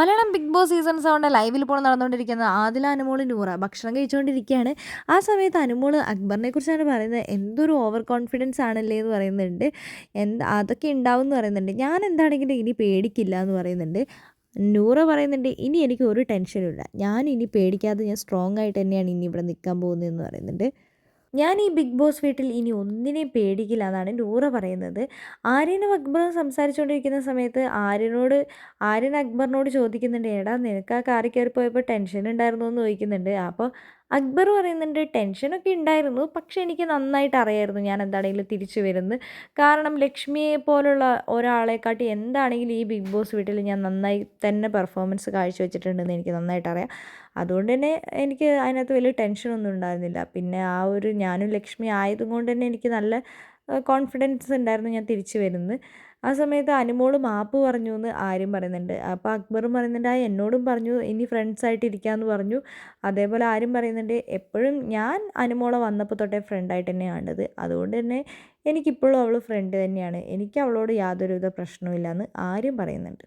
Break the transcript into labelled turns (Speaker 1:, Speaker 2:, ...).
Speaker 1: Malayalam big boss season സെവന്റെ ലൈവിൽ ഇപ്പോൾ നടന്നുകൊണ്ടിരിക്കുന്ന ആദില അനുമോൾ നൂറ. ഭക്ഷണം കഴിച്ചുകൊണ്ടിരിക്കുകയാണ്. ആ സമയത്ത് അനുമോൾ അക്ബറിനെ കുറിച്ചാണ് പറയുന്നത്. എന്തൊരു ഓവർ കോൺഫിഡൻസ് ആണല്ലേ എന്ന് പറയുന്നുണ്ട്. എന്ത് അതൊക്കെ ഉണ്ടാവും എന്ന് പറയുന്നുണ്ട്. ഞാൻ എന്താണെങ്കിലും ഇനി പേടിക്കില്ല എന്ന് പറയുന്നുണ്ട്. നൂറ പറയുന്നുണ്ട് ഇനി എനിക്ക് ഒരു ടെൻഷനും ഇല്ല. ഞാൻ ഇനി പേടിക്കാതെ ഞാൻ സ്ട്രോങ് ആയിട്ട് തന്നെയാണ് ഇനി ഇവിടെ നിൽക്കാൻ പോകുന്നതെന്ന് പറയുന്നുണ്ട്. ഞാൻ ഈ ബിഗ് ബോസ് വീട്ടിൽ ഇനി ഒന്നിനെയും പേടിക്കില്ല എന്നാണ് നൂറ പറയുന്നത്. ആര്യനും അക്ബറും സംസാരിച്ചുകൊണ്ടിരിക്കുന്ന സമയത്ത് ആര്യനോട് ആര്യൻ അക്ബറിനോട് ചോദിക്കുന്നുണ്ട് എടാ നിനക്ക് ആ കാറി കയറി പോയപ്പോൾ ടെൻഷൻ ഉണ്ടായിരുന്നു? എന്ന് ചോദിക്കുന്നുണ്ട്. അപ്പോൾ അക്ബർ പറയുന്നുണ്ട് ടെൻഷനൊക്കെ ഉണ്ടായിരുന്നു പക്ഷേ എനിക്ക് നന്നായിട്ട് അറിയായിരുന്നു ഞാൻ എന്താണെങ്കിലും തിരിച്ചു വരുന്നത് കാരണം ലക്ഷ്മിയെ പോലുള്ള ഒരാളെക്കാട്ടി എന്താണെങ്കിലും ഈ ബിഗ് ബോസ് വീട്ടിൽ ഞാൻ നന്നായി തന്നെ പെർഫോമൻസ് കാഴ്ചവെച്ചിട്ടുണ്ടെന്ന് എനിക്ക് നന്നായിട്ട് അറിയാം. അതുകൊണ്ട് തന്നെ എനിക്ക് അതിനകത്ത് വലിയ ടെൻഷനൊന്നും ഉണ്ടായിരുന്നില്ല. പിന്നെ ആ ഒരു ഞാനും ലക്ഷ്മി ആയതുകൊണ്ട് തന്നെ എനിക്ക് നല്ല കോൺഫിഡൻസ് ഉണ്ടായിരുന്നു ഞാൻ തിരിച്ചു വരുന്നത്. ആ സമയത്ത് അനുമോൾ മാപ്പ് പറഞ്ഞു എന്ന് ആരും പറയുന്നുണ്ട്. അപ്പോൾ അക്ബറും പറയുന്നുണ്ട് ആ എന്നോടും പറഞ്ഞു ഇനി ഫ്രണ്ട്സ് ആയിട്ട് ഇരിക്കാമെന്ന് പറഞ്ഞു. അതേപോലെ ആരും പറയുന്നുണ്ട് എപ്പോഴും ഞാൻ അനുമോളെ വന്നപ്പോൾ തൊട്ടേ ഫ്രണ്ടായിട്ട് തന്നെയാണ് കണ്ടത്. അതുകൊണ്ട് തന്നെ എനിക്കിപ്പോഴും അവൾ ഫ്രണ്ട് തന്നെയാണ്. എനിക്ക് അവളോട് യാതൊരുവിധ പ്രശ്നവും ഇല്ലയെന്ന് ആരും പറയുന്നുണ്ട്.